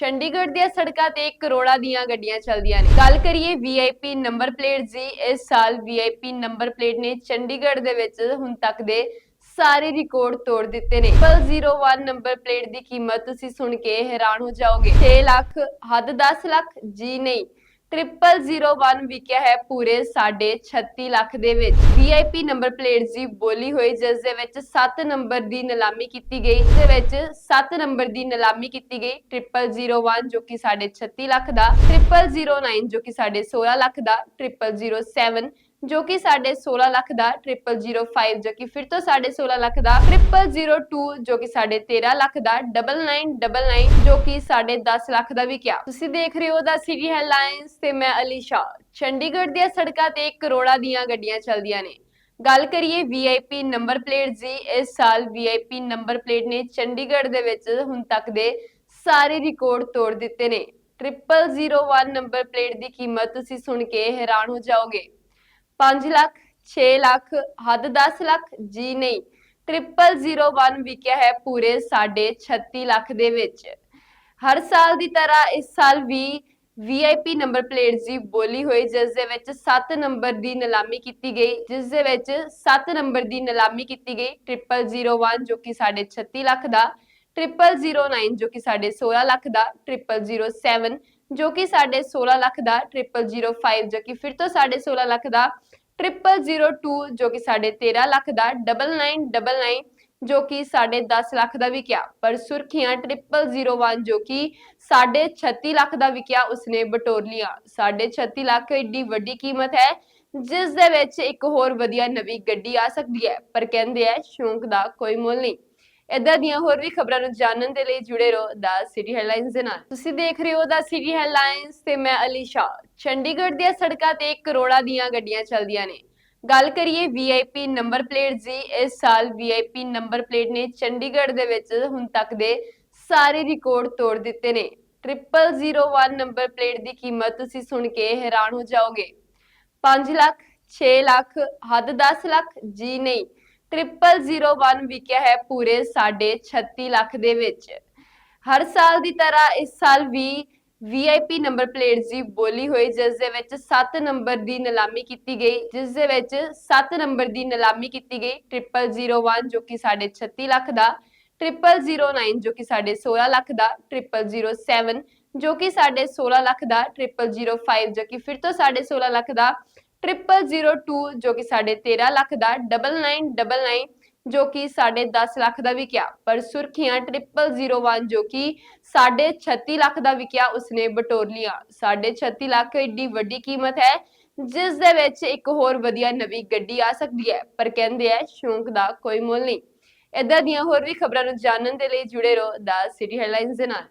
ਚੰਡੀਗੜ੍ਹ ਦੀਆਂ ਸੜਕਾਂ ਤੇ ਕਰੋੜਾਂ ਦੀਆਂ ਗੱਡੀਆਂ ਚੱਲਦੀਆਂ ਨੇ। ਗੱਲ ਕਰੀਏ ਵੀਆਈਪੀ ਨੰਬਰ ਪਲੇਟ ਦੀ, ਇਸ ਸਾਲ ਵੀਆਈਪੀ ਨੰਬਰ ਪਲੇਟ ਨੇ ਚੰਡੀਗੜ੍ਹ ਦੇ ਵਿੱਚ ਹੁਣ ਤੱਕ ਦੇ ਸਾਰੇ ਰਿਕਾਰਡ ਤੋੜ ਦਿੱਤੇ ਨੇ। 001 ਨੰਬਰ ਪਲੇਟ ਦੀ ਕੀਮਤ ਤੁਸੀਂ ਸੁਣ ਕੇ ਹੈਰਾਨ ਹੋ ਜਾਓਗੇ। 6 ਲੱਖ, ਹੱਦ 10 ਲੱਖ, ਜੀ ਨਹੀਂ। 0001 ਵਿਕਿਆ ਹੈ ਪੂਰੇ 36 ਲੱਖ ਦੇ ਵਿੱਚ। ਵੀਆਈਪੀ ਨੰਬਰ ਪਲੇਟ ਦੀ ਬੋਲੀ ਹੋਈ, ਜਿਸ ਦੇ ਵਿੱਚ 7 ਨੰਬਰ ਦੀ ਨਿਲਾਮੀ ਕੀਤੀ ਗਈ। ਇਸ ਦੇ ਵਿੱਚ 7 ਨੰਬਰ ਦੀ ਨਿਲਾਮੀ ਕੀਤੀ ਗਈ 0001 ਜੋ ਕਿ 36 ਲੱਖ ਦਾ 0009 ਜੋ ਕਿ 16 ਲੱਖ ਦਾ 0007 ਜੋ ਕਿ ਸਾਡੇ 16 ਲੱਖ ਦਾ 0005 ਜੋ ਕਿ ਫਿਰ ਤੋਂ ਸਾਡੇ 16 ਲੱਖ ਦਾ 0002 ਜੋ ਕਿ ਸਾਡੇ 13 ਲੱਖ ਦਾ 9999 ਜੋ ਕਿ ਸਾਡੇ 10 ਲੱਖ ਦਾ ਵਿਕਿਆ ਤੁਸੀਂ ਦੇਖ ਰਹੇ ਹੋ ਦਾ ਸਿਟੀ ਹੈਡਲਾਈਨਸ ਤੇ ਮੈਂ ਅਲੀਸ਼ਾ ਚੰਡੀਗੜ੍ਹ ਦੀਆਂ ਸੜਕਾਂ ਤੇ ਕਰੋੜਾਂ ਦੀਆਂ ਗੱਡੀਆਂ ਚੱਲਦੀਆਂ ਨੇ। ਗੱਲ ਕਰੀਏ ਵੀਆਈਪੀ ਨੰਬਰ ਪਲੇਟ ਦੀ ਇਸ ਸਾਲ ਵੀਆਈਪੀ ਨੰਬਰ ਪਲੇਟ ਨੇ ਚੰਡੀਗੜ੍ਹ ਦੇ ਵਿੱਚ ਹੁਣ ਤੱਕ ਦੇ ਸਾਰੇ ਰਿਕਾਰਡ ਤੋੜ ਦਿੱਤੇ ਨੇ। 0001 ਨੰਬਰ ਪਲੇਟ ਦੀ ਕੀਮਤ ਤੁਸੀਂ ਸੁਣ ਕੇ ਹੈਰਾਨ ਹੋ ਜਾਓਗੇ। 5 ਲੱਖ 6 ਲੱਖ, ਹੱਦ 10 ਲੱਖ, ਜੀ ਨਹੀਂ। 0001 ਵਿਕਿਆ ਹੈ ਪੂਰੇ 36 ਲੱਖ ਦੇ ਵਿੱਚ। ਹਰ ਸਾਲ ਦੀ ਤਰ੍ਹਾਂ ਇਸ ਸਾਲ ਵੀ ਵੀਆਈਪੀ ਨੰਬਰ ਪਲੇਟ ਦੀ ਬੋਲੀ ਹੋਈ, ਜਿਸ ਦੇ ਵਿੱਚ 7 ਨੰਬਰ ਦੀ ਨਿਲਾਮੀ ਕੀਤੀ ਗਈ, ਜਿਸ ਦੇ ਵਿੱਚ 7 ਨੰਬਰ ਦੀ ਨਿਲਾਮੀ ਕੀਤੀ ਗਈ 0001 ਜੋ ਕਿ ਸਾਡੇ 36 ਲੱਖ ਦਾ 0009 ਜੋ ਕਿ ਸਾਡੇ 16 ਲੱਖ ਦਾ 0007 ਜੋ ਕਿ ਸਾਡੇ 16 ਲੱਖ ਦਾ 0005 ਜੋ ਕਿ ਫਿਰ ਤੋਂ ਸਾਡੇ 16 ਲੱਖ ਦਾ 0002 ਜੋ ਕਿ ਸਾਡੇ 13 ਲੱਖ ਦਾ 9999 ਜੋ ਕਿ ਸਾਡੇ 10 ਲੱਖ ਦਾ ਵਿਕਿਆ ਪਰ ਸੁਰਖੀਆਂ 0001 ਜੋ ਕਿ ਸਾਡੇ 36 ਲੱਖ ਦਾ ਵਿਕਿਆ ਉਸਨੇ ਬਟੋਰ ਲਿਆ। ਸਾਡੇ 36 ਲੱਖ ਏਡੀ ਵੱਡੀ ਕੀਮਤ ਹੈ, ਜਿਸ ਦੇ ਵਿੱਚ ਇੱਕ ਹੋਰ ਵਧੀਆ ਨਵੀਂ ਗੱਡੀ ਆ ਸਕਦੀ ਹੈ। ਪਰ ਕਹਿੰਦੇ ਆ, ਸ਼ੌਂਕ ਦਾ ਕੋਈ ਮੁੱਲ ਨਹੀਂ। ਇਦਾਂ ਦੀਆਂ ਹੋਰ ਵੀ ਖਬਰਾਂ ਨੂੰ ਜਾਣਨ ਦੇ ਲਈ ਜੁੜੇ ਰਹੋ ਦਾ ਸਿਟੀ ਹੈਡਲਾਈਨਸ ਦੇ ਨਾਲ। ਤੁਸੀਂ ਦੇਖ ਰਹੇ ਹੋ ਦਾ ਸਿਟੀ ਹੈਡਲਾਈਨਸ ਤੇ ਮੈਂ ਅਲੀਸ਼ਾ ਚੰਡੀਗੜ੍ਹ ਦੀਆਂ ਸੜਕਾਂ ਤੇ ਕਰੋੜਾਂ ਦੀਆਂ ਗੱਡੀਆਂ ਚੱਲਦੀਆਂ ਨੇ। ਗੱਲ ਕਰੀਏ ਵੀਆਈਪੀ ਨੰਬਰ ਪਲੇਟ ਦੀ, ਇਸ ਸਾਲ ਵੀਆਈਪੀ ਨੰਬਰ ਪਲੇਟ ਨੇ ਚੰਡੀਗੜ੍ਹ ਦੇ ਵਿੱਚ ਹੁਣ ਤੱਕ ਦੇ ਸਾਰੇ ਰਿਕਾਰਡ ਤੋੜ ਦਿੱਤੇ ਨੇ। 0001 ਨੰਬਰ ਪਲੇਟ ਦੀ ਕੀਮਤ ਤੁਸੀਂ ਸੁਣ ਕੇ ਹੈਰਾਨ ਹੋ ਜਾਓਗੇ। 5 ਲੱਖ 6 ਲੱਖ, ਹੱਦ 10 ਲੱਖ, ਜੀ ਨਹੀਂ। 0001 ਵਿਕਿਆ ਹੈ ਪੂਰੇ 36 ਲੱਖ ਦੇ ਵਿੱਚ। ਹਰ ਸਾਲ ਦੀ ਤਰ੍ਹਾਂ ਇਸ ਸਾਲ ਵੀ ਵੀਆਈਪੀ ਨੰਬਰ ਪਲੇਟ ਦੀ ਬੋਲੀ ਹੋਈ, ਜਿਸ ਦੇ ਵਿੱਚ 7 ਨੰਬਰ ਦੀ ਨਿਲਾਮੀ ਕੀਤੀ ਗਈ, ਜਿਸ ਦੇ ਵਿੱਚ 7 ਨੰਬਰ ਦੀ ਨਿਲਾਮੀ ਕੀਤੀ ਗਈ 0001 ਜੋ ਕਿ ਸਾਡੇ 36 ਲੱਖ ਦਾ 0009 ਜੋ ਕਿ ਸਾਡੇ 16 ਲੱਖ ਦਾ 0007 ਜੋ ਕਿ ਸਾਡੇ 16 ਲੱਖ ਦਾ 0005 ਜੋ ਕਿ ਫਿਰ ਤੋਂ ਸਾਡੇ 16 ਲੱਖ ਦਾ 0002 ਜੋ ਕਿ ਸਾਡੇ 13 ਲੱਖ ਦਾ 9999 ਜੋ ਕਿ ਸਾਡੇ 10 ਲੱਖ ਦਾ ਵਿਕਿਆ। ਪਰ ਸੁਰਖੀਆਂ 0001 ਜੋ ਕਿ 36 ਲੱਖ ਦਾ ਵਿਕਿਆ, ਉਸਨੇ ਬਟੋਰ ਲਿਆ। ਸਾਡੇ 36 ਲੱਖ ਏਡੀ ਵੱਡੀ ਕੀਮਤ ਹੈ, ਜਿਸ ਦੇ ਵਿੱਚ ਇੱਕ ਹੋਰ ਵਧੀਆ ਨਵੀਂ ਗੱਡੀ ਆ ਸਕਦੀ ਹੈ। ਪਰ ਕਹਿੰਦੇ ਆ, ਸ਼ੌਂਕ ਦਾ ਕੋਈ ਮੁੱਲ ਨਹੀਂ। ਇਦਾਂ ਦੀਆਂ ਹੋਰ ਵੀ ਖਬਰਾਂ ਨੂੰ ਜਾਣਨ ਦੇ ਲਈ ਜੁੜੇ ਰਹੋ, ਦਾ ਸਿਟੀ ਹੈਡਲਾਈਨਸ ਦੇ ਨਾਲ।